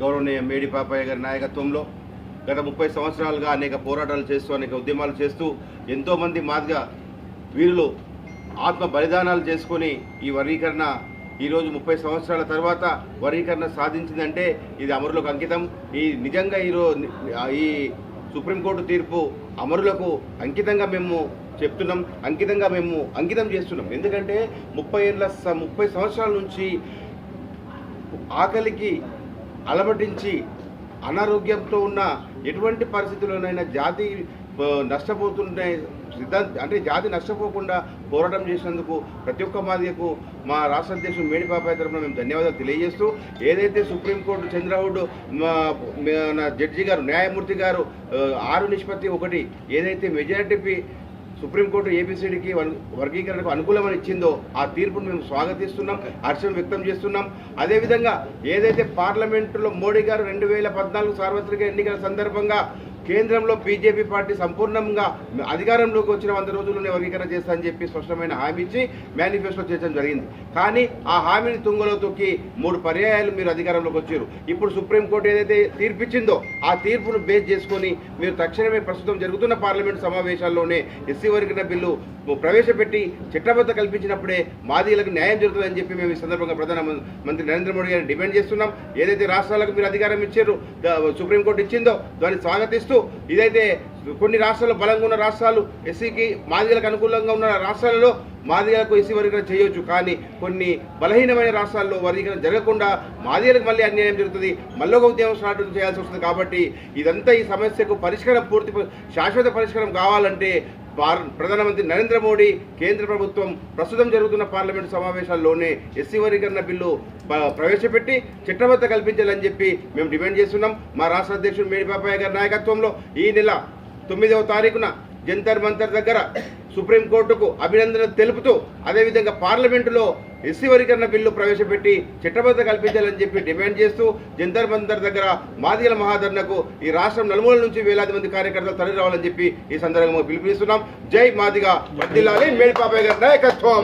గౌరవనీయ మేడి పాపయ్య గారి నాయకత్వంలో గత ముప్పై సంవత్సరాలుగా అనేక పోరాటాలు చేస్తూ అనేక ఉద్యమాలు చేస్తూ ఎంతోమంది మాదిగా వీరులు ఆత్మ బలిదానాలు చేసుకొని ఈ వర్గీకరణ ఈరోజు ముప్పై సంవత్సరాల తర్వాత వర్గీకరణ సాధించిందంటే ఇది అమరులకు అంకితం. ఈ నిజంగా ఈరోజు ఈ సుప్రీంకోర్టు తీర్పు అమరులకు అంకితంగా మేము చెప్తున్నాం అంకితంగా మేము అంకితం చేస్తున్నాం. ఎందుకంటే ముప్పై ఏళ్ళ స- ముప్పై సంవత్సరాల నుంచి ఆకలికి అలమటించి అనారోగ్యంతో ఉన్న ఎటువంటి పరిస్థితుల్లోనైనా జాతి నష్టపోతుంటే నష్టపోతుండే సిద్ధాంత అంటే జాతి నష్టపోకుండా పోరాటం చేసినందుకు ప్రతి ఒక్క మాదికు మా రాష్ట్ర అధ్యక్షుడు మేడిపాపాయ తరఫున మేము ధన్యవాదాలు తెలియజేస్తూ ఏదైతే సుప్రీంకోర్టు చంద్రబాబు మా జడ్జి గారు న్యాయమూర్తి గారు ఆరు నిష్పత్తి ఒకటి ఏదైతే మెజారిటీ సుప్రీంకోర్టు ఏబిసిడికి వర్గీకరణకు అనుకూలమని ఇచ్చిందో ఆ తీర్పును మేము స్వాగతిస్తున్నాం హర్షం వ్యక్తం చేస్తున్నాం. అదేవిధంగా ఏదైతే పార్లమెంటులో మోడీ గారు రెండు వేల పద్నాలుగు సార్వత్రిక ఎన్నికల సందర్భంగా కేంద్రంలో బీజేపీ పార్టీ సంపూర్ణంగా అధికారంలోకి వచ్చిన వంద రోజుల్లోనే వర్గీకరణ చేస్తానని చెప్పి స్పష్టమైన హామీ ఇచ్చి మేనిఫెస్టో చేయడం జరిగింది. కానీ ఆ హామీని తుంగలో తొక్కి మూడు పర్యాయాలు మీరు అధికారంలోకి వచ్చారు. ఇప్పుడు సుప్రీంకోర్టు ఏదైతే తీర్పిచ్చిందో ఆ తీర్పును బేస్ చేసుకొని మీరు తక్షణమే ప్రస్తుతం జరుగుతున్న పార్లమెంట్ సమావేశాల్లోనే ఎస్సీ వర్గీకరణ బిల్లు ప్రవేశపెట్టి చట్టబద్ధ కల్పించినప్పుడే మాదీలకు న్యాయం జరుగుతుందని చెప్పి మేము ఈ సందర్భంగా ప్రధాన మంత్రి నరేంద్ర మోడీ గారిని డిమాండ్ చేస్తున్నాం. ఏదైతే రాష్ట్రాలకు మీరు అధికారం ఇచ్చారు సుప్రీంకోర్టు ఇచ్చిందో దాన్ని స్వాగతిస్తూ ఇదైతే కొన్ని రాష్ట్రాలు బలంగా ఉన్న రాష్ట్రాలు ఎస్సీకి మాదిగలకు అనుకూలంగా ఉన్న రాష్ట్రాలలో మాదిగలకు ఎస్సీ వర్గీకరణ చేయొచ్చు. కానీ కొన్ని బలహీనమైన రాష్ట్రాల్లో వర్గీకరణ జరగకుండా మాదిగలకు మళ్ళీ అన్యాయం జరుగుతుంది. మళ్ళీ ఒక ఉద్యమం స్టార్ట్ చేయాల్సి వస్తుంది కాబట్టి ఇదంతా ఈ సమస్యకు పరిష్కారం పూర్తి శాశ్వత పరిష్కారం కావాలంటే ప్రధానమంత్రి నరేంద్ర మోడీ కేంద్ర ప్రభుత్వం ప్రస్తుతం జరుగుతున్న పార్లమెంటు సమావేశాల్లోనే ఎస్సీ వర్గీకరణ బిల్లు ప్రవేశపెట్టి చట్టబద్ధ కల్పించాలని చెప్పి మేము డిమాండ్ చేస్తున్నాం. మా రాష్ట్ర అధ్యక్షుడు మేడిపాపయ్య గారి నాయకత్వంలో ఈ నెల తొమ్మిదవ తారీఖున జంతర్ మంతర్ దగ్గర సుప్రీంకోర్టుకు అభినందన తెలుపుతూ అదేవిధంగా పార్లమెంటులో ఎస్సీ వర్గీకరణ బిల్లు ప్రవేశపెట్టి చట్టబద్ధ కల్పించాలని చెప్పి డిమాండ్ చేస్తూ జంతర్ మందర్ దగ్గర మాదిగల మహాధర్నకు ఈ రాష్ట్రం నలుమూల నుంచి వేలాది మంది కార్యకర్తలు తరలి రావాలని చెప్పి ఈ సందర్భంగా పిలుపునిస్తున్నాం. జై మాదిగ వర్దిల్లాలి మేడిపాపయ్య గారి నాయకత్వం.